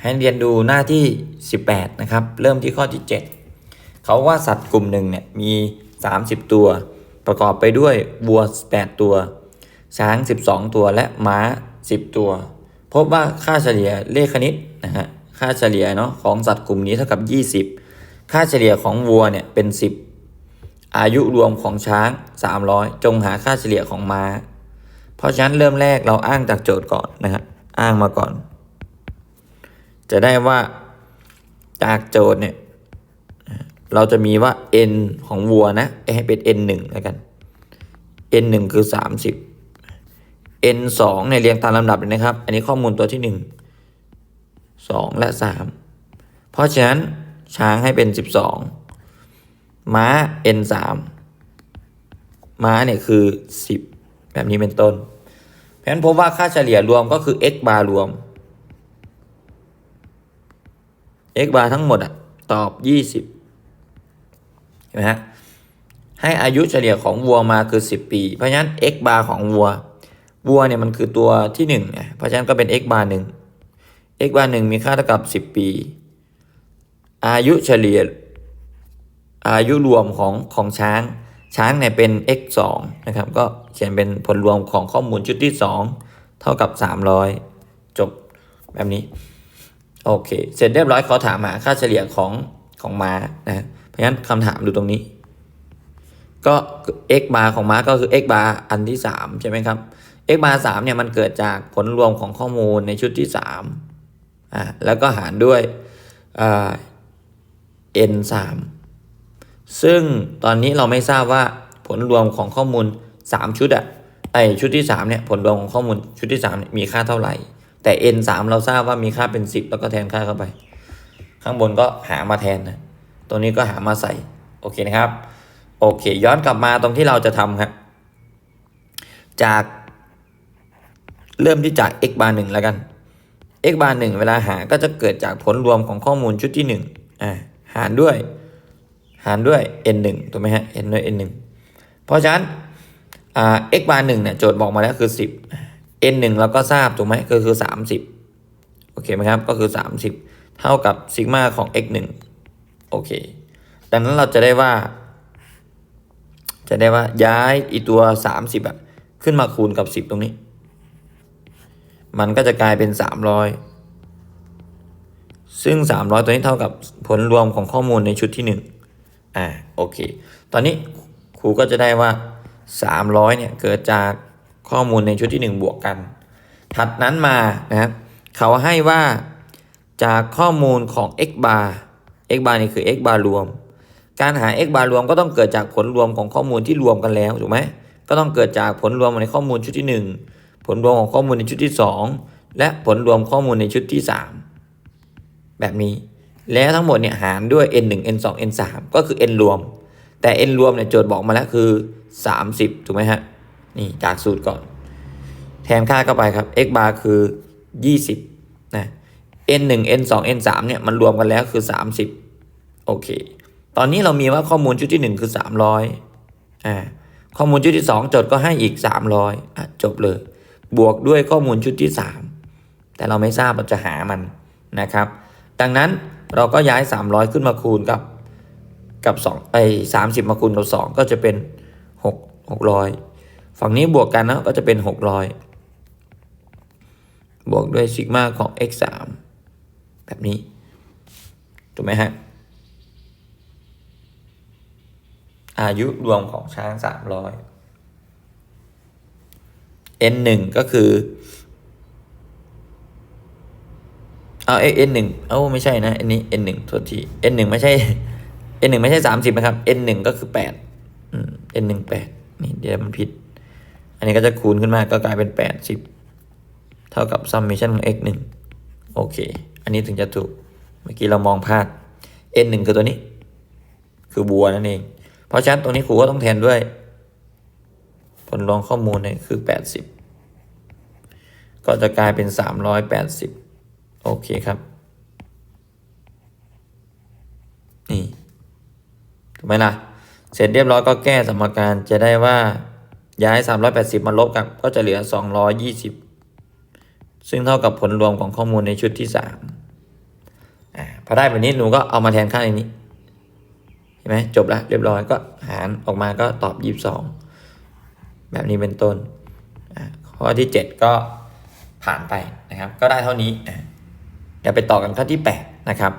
ให้เรียนดูหน้าที่ 18 นะครับ เริ่มที่ข้อที่ 7 เขาว่าสัตว์กลุ่มหนึ่งเนี่ยมี 30 ตัว ประกอบไปด้วยวัว 8 ตัว ช้าง 12 ตัวและม้า 10 ตัว พบว่าค่าเฉลี่ยเลขคณิตนะฮะค่าเฉลี่ยเนาะของสัตว์กลุ่มนี้เท่ากับ 20 ค่าเฉลี่ยของวัวเนี่ยเป็น 10 อายุรวมของช้าง 300 จงหาค่าเฉลี่ยของม้า เพราะฉะนั้นเริ่มแรกเราอ้างจากโจทย์ก่อนนะฮะอ้างมาก่อน จะได้ว่าจากโจทย์เนี่ยเราจะมีว่า n ของวัวนะให้เป็น n 1แล้วกัน n 1คือ 30 n 2เนี่ยเรียงตามลำดับเลยนะครับ อันนี้ข้อมูลตัวที่ 1 2 และ 3 เพราะฉะนั้นช้างให้เป็น 12 ม้า n 3ม้าเนี่ยคือ 10 แบบนี้เป็นต้น เพราะฉะนั้นพบว่าค่าเฉลี่ยรวมก็คือ x bar รวม x bar ทั้งหมดอะตอบ 20เห็นไหมฮะให้อายุเฉลี่ยของวัวมาคือ 10 ปี เพราะฉะนั้น x bar ของวัว วัวเนี่ยมันคือตัวที่1ไงเพราะฉะนั้นก็เป็น x bar 1 x bar 1มีค่าเท่ากับ 10 ปี อายุเฉลี่ยอายุรวมของของช้าง ช้างเนี่ยเป็น x 2นะครับ ก็เขียนเป็นผลรวมของข้อมูลชุดที่ 2 เท่ากับ 300 จบแบบนี้ โอเค เสร็จเรียบร้อยเขาถามหาค่าเฉลี่ยของของม้านะเพราะฉะนั้นคำถามดูตรงนี้ ก็ x bar ของม้าก็คือ x bar อันที่ 3 ใช่ไหมครับ x bar 3เนี่ยมันเกิดจากผลรวมของข้อมูลในชุดที่3อ่าแล้วก็หารด้วยอ่า n 3ซึ่งตอนนี้เราไม่ทราบว่าผลรวมของข้อมูล 3 ชุดอะไอชุดที่3เนี่ยผลรวมของข้อมูลชุดที่3เนี่ยมีค่าเท่าไหร่ แต่ n 3เราทราบว่ามีค่าเป็น 10 แล้วก็แทนค่าเข้าไป ข้างบนก็หามาแทนนะตัวนี้ก็หามาใส่ โอเคนะครับ โอเค ย้อนกลับมาตรงที่เราจะทำครับ จากเริ่มที่จาก x bar 1แล้วกัน x bar 1เวลาหาก็จะเกิดจากผลรวมของข้อมูลชุดที่1อ่าหารด้วย หารด้วย n 1ถูกไหมฮะ n ด้วย n 1เพราะฉะนั้นอ่า x bar 1เนี่ยโจทย์บอกมาแล้วคือ 10 n 1เราก็ทราบถูกไหมก็คือ 30 โอเคไหมครับ ก็คือ 30 เท่ากับซิกมาของ x 1โอเค ดังนั้นเราจะได้ว่า จะได้ว่าย้ายอีตัว 30อะขึ้นมาคูณกับ 10 ตรงนี้ มันก็จะกลายเป็น 300 ซึ่ง 300 ตัวนี้เท่ากับผลรวมของข้อมูลในชุดที่ 1 อ่า โอเค ตอนนี้ครูก็จะได้ว่า 300 เนี่ย เกิดจาก ข้อมูลในชุดที่ 1 บวกกัน ถัดนั้นมานะครับเขาให้ว่าจากข้อมูลของ x bar x bar นี่คือ x bar รวม การหา x bar รวมก็ต้องเกิดจากผลรวมของข้อมูลที่รวมกันแล้วถูกไหมก็ต้องเกิดจากผลรวมในข้อมูลชุดที่ 1 ผลรวมของข้อมูลในชุดที่ 2 และผลรวมข้อมูลในชุดที่ 3 แบบนี้ แล้วทั้งหมดเนี่ยหารด้วย n 1 n 2 n 3ก็คือ n รวม แต่ n รวมเนี่ยโจทย์บอกมาแล้วคือ 30 ถูกไหมฮะ นี่จากสูตรก่อน แทนค่าเข้าไปครับ x bar คือ 20นะ n 1 n 2 n 3เนี่ยมันรวมกันแล้วคือ 30 โอเค ตอนนี้เรามีว่าข้อมูลชุดที่ 1 คือ 300อ่าข้อมูลชุดที่ 2จทย์ก็ให้อีก 300อะจบเลย บวกด้วยข้อมูลชุดที่ 3 แต่เราไม่ทราบเราจะหามันนะครับ ดังนั้นเราก็ย้าย 300 ขึ้นมาคูณกับกับ2ไอ้30 มาคูณกับ 2 ก็จะเป็น 6 600 ฝั่งนี้บวกกันนะก็จะเป็น 600 บวกด้วยซิกมาของ x 3แบบนี้ ถูกไหมฮะ อายุรวมของช้าง 300 n 1ก็คือ เอาเอ็นหนึ่งเอ้าไม่ใช่นะ อันนี้ n หนึ่งโทษที n หนึ่งไม่ใช่ n หนึ่งไม่ใช่สามสิบนะครับ n หนึ่งก็คือแปดอืม n หนึ่งแปดนี่เดี๋ยวมันผิด อันนี้ก็จะคูณขึ้นมาก็กลายเป็นแปดสิบเท่ากับ summation ของ x หนึ่งโอเค อันนี้ถึงจะถูก เมื่อกี้เรามองพลาด n หนึ่งคือตัวนี้ คือบัวนั่นเอง เพราะฉะนั้นตรงนี้ครูก็ต้องแทนด้วย ผลรวมข้อมูลเนี่ยคือแปดสิบก็จะกลายเป็นสามร้อยแปดสิบโอเคครับ นี่ ถูกไหมล่ะ เสร็จเรียบร้อยก็แก้สมการจะได้ว่า ย้าย 380 มาลบกับก็จะเหลือ 220 ซึ่งเท่ากับผลรวมของข้อมูลในชุดที่3พอได้แบบนี้หนูก็เอามาแทนค่าในนี้เห็นไหมจบแล้วเรียบร้อยก็หารออกมาก็ตอบยี่สิบสองแบบนี้เป็นต้นอะข้อที่เจ็ดก็ผ่านไปนะครับ ก็ได้เท่านี้เดี๋ยวไปต่อกันข้อที่แปดนะครับ